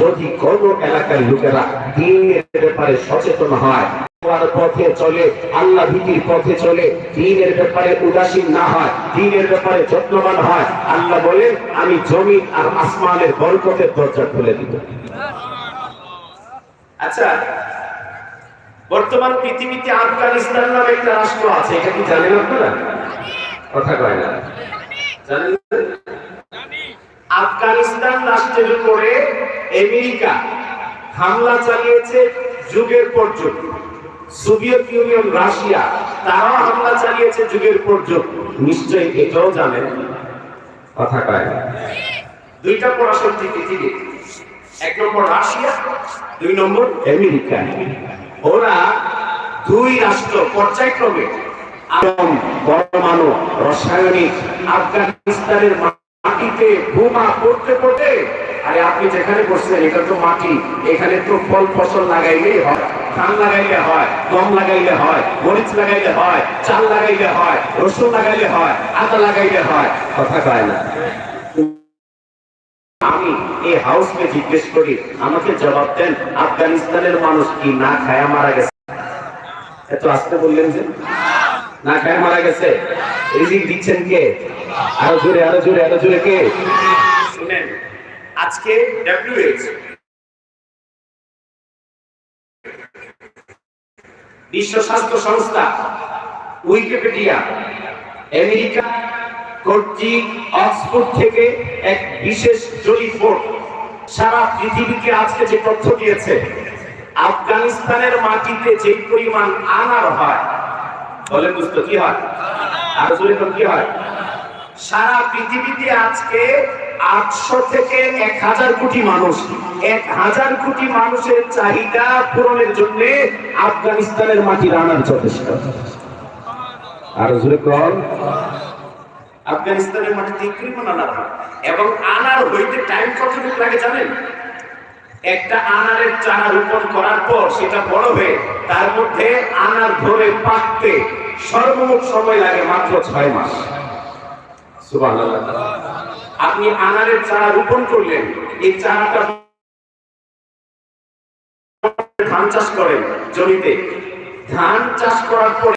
যদি কোন এলাকার লোকেরা দিনের ব্যাপারে সচেতন হয় পথে চলে, আল্লাহ ভীতির পথে চলে, দিনের ব্যাপারে উদাসীন না হয়, দিনের ব্যাপারে যত্নবান হয়, আল্লাহ বলে, আমি জমিন আর আসমানের বরকতের দরজা খুলে দিব। আচ্ছা বর্তমান পৃথিবীতে আফগানিস্তান নামে একটা রাষ্ট্র আছে, এটা কি জানেন আপনারা? কথা কয় না। জানেন? আফগানিস্তান রাষ্ট্রের উপরে আমেরিকা হামলা চালিয়েছে যুগের পর যুগ। সোভিয়েত ইউনিয়ন, রাশিয়া, তারাও হামলা চালিয়েছে যুগের পর যুগ। নিশ্চয়ই এটাও জানেন। কথা কয়। দুইটা পরাশক্তি পৃথিবী এক নম্বর রাশিয়া, দুই নম্বর আমেরিকা। ওরা দুই রাষ্ট্র পর্যায়ক্রমে আটম পরমাণু রাসায়নিক আফগানিস্তানের মাটিতে বোমা পড়তে পড়তে, আরে আপনি যেখানে বসছেন, এটা তো মাটি, এখানে তো ফল ফসল লাগাইলেই হয়। ধান লাগাইলে হয়, গম লাগাইলে হয়, মরিচ লাগাইলে হয়, চাল লাগাইলে হয়, রসুন লাগাইলে হয়, আদা লাগাইলে হয়। কথা কয় না। আমি এই হাউসকে জিজ্ঞেস করি, আমাকে জবাব দেন, আফগানিস্তানের মানুষ কি না খায়া মারা গেছে? এত আসতে বললেন যে? না খায়া মারা গেছে? রিজিক দিচ্ছেন কে? আরও জোরে আরও জোরে আরও জোরে কে? শুনেন, আজকে ডব্লিউএইচ বিশ্ব স্বাস্থ্য সংস্থা, উইকিপিডিয়া, আমেরিকা কর্তৃক অক্সফোর্ড থেকে এক বিশেষ জরিপ বোর্ড সারা পৃথিবীকে আজকে যে তথ্য দিয়েছে, আফগানিস্তানের মাটিতে যে পরিমাণ আনার হয় বলেন বুঝতো, কি হয়? আরও কোন কি হয়? সারা পৃথিবীতে আজকে আটশো থেকে এক হাজার কোটি মানুষ, এক হাজার কোটি মানুষের চাহিদা পূরণের জন্য আফগানিস্তানের মাটির আনার যথেষ্ট। আরও জোরে কর আফগানিস্তানের মাটিতে কৃপণ আনার এবং আনার হইতে টাইম কতটুকু লাগে জানেন? একটা আনারের চারা রোপণ করার পর সেটা বড় হয়ে তার মধ্যে আনার ধরে পাকতে সর্বমোট সময় লাগে মাত্র ছয় মাস। আপনি আনারের চারা রোপণ করলেন, এই চারাটা ধান চাষ করেন জমিতে। ধান চাষ করার পরে